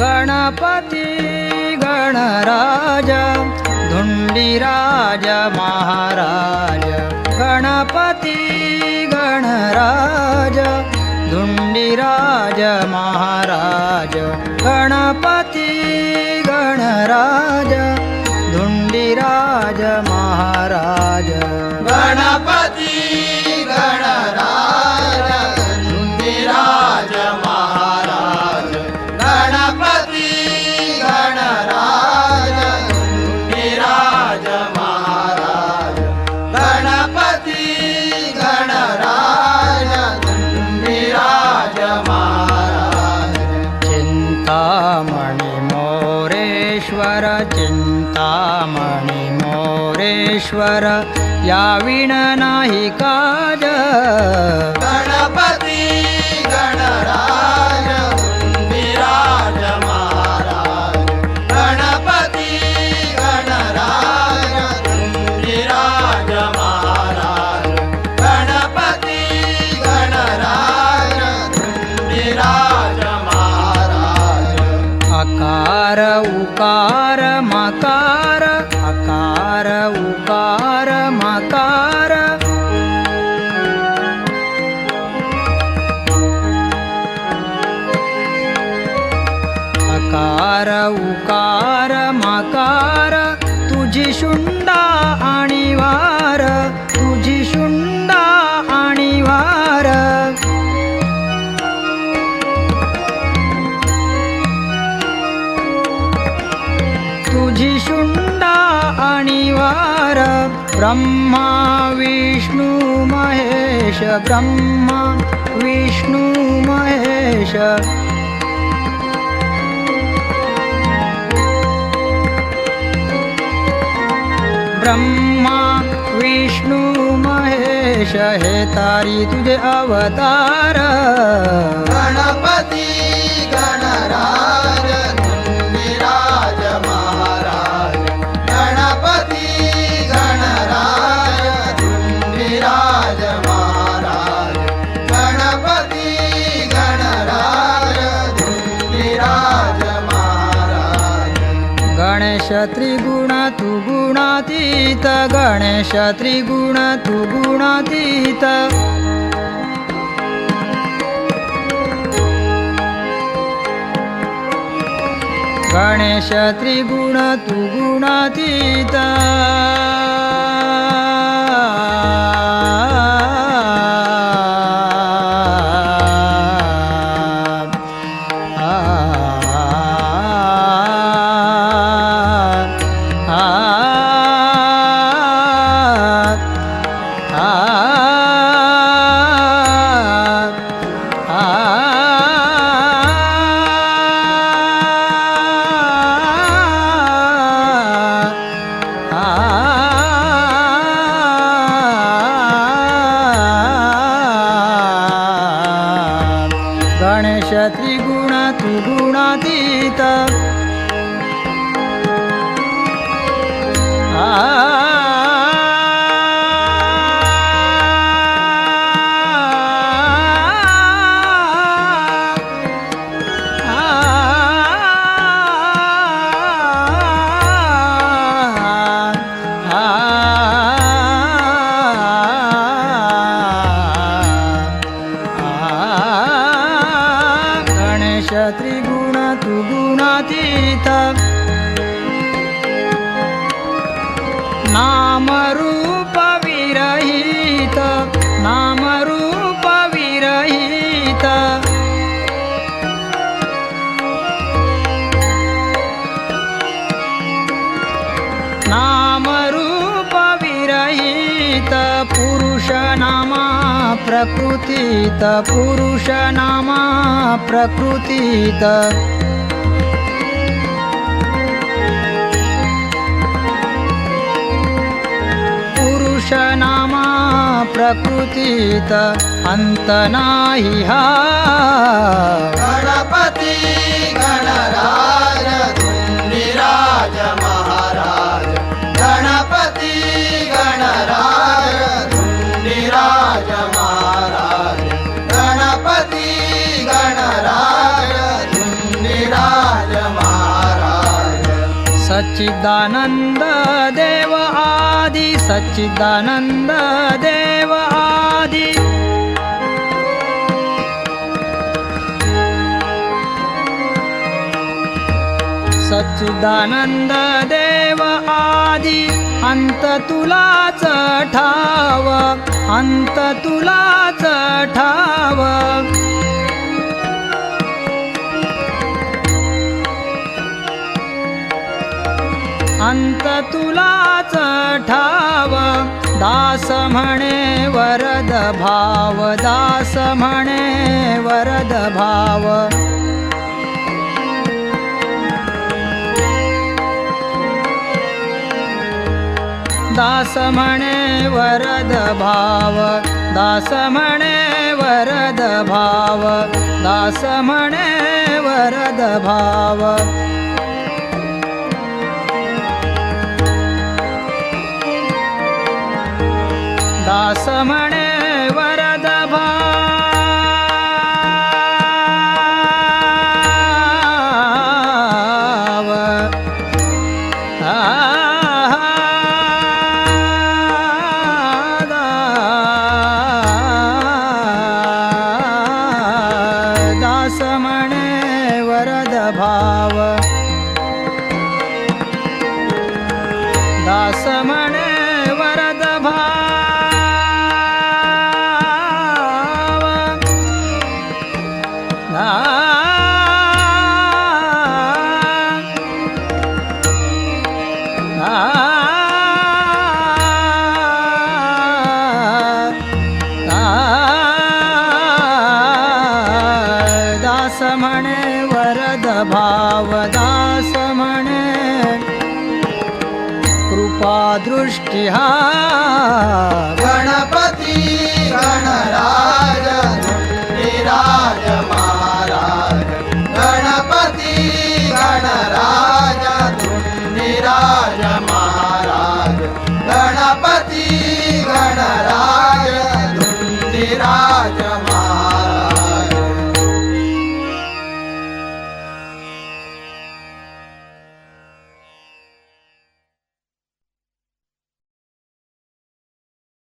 गणपती गणराज धुण्डिराज महाराज। गणपती गणराज धुण्डिराज महाराज। गणपती गणराज धुण्डिराज महाराज। गणपती चिन्तामणि मोरेश्वर चिन्तामणि मोरेश्वर या विण नाही काज अकार उकार मकार अकार उकार मकार. अकार उकार मकार तुझी शुंडा आणि वा तुझी शुंडा आणि वार ब्रह्मा विष्णू महेश ब्रह्मा विष्णू महेश। ब्रह्मा विष्णू महेश हे तारी तुझे अवतार। गणपती गणेश त्रिगुण तु गुणातीत गणेश त्रिगुण तु गुणातीत गणेश त्रिगुण तु गुणातीत नामरूप विरहित पुरुष नामा प्रकृतीत पुरुष नामा प्रकृतीत। पुरुष नामा प्रकृतीत अंत नाही हा। गणपती गणराज सच्चिदानन्द देव आदि सच्चिदानन्द देव आदि। सच्चिदानन्द देव आदि अन्त तुलाच ठाव अन्त तुलाच ठाव। अंत तुलाच ठाव. दास म्हणे वरद भाव. दास म्हणे वरद भाव. दास म्हणे वरद भाव. दास म्हणे वरद भाव. दास म्हणे वरद भाव. ದಾಸಮಣೆ भावदास म्हणे कृपादृष्टी हा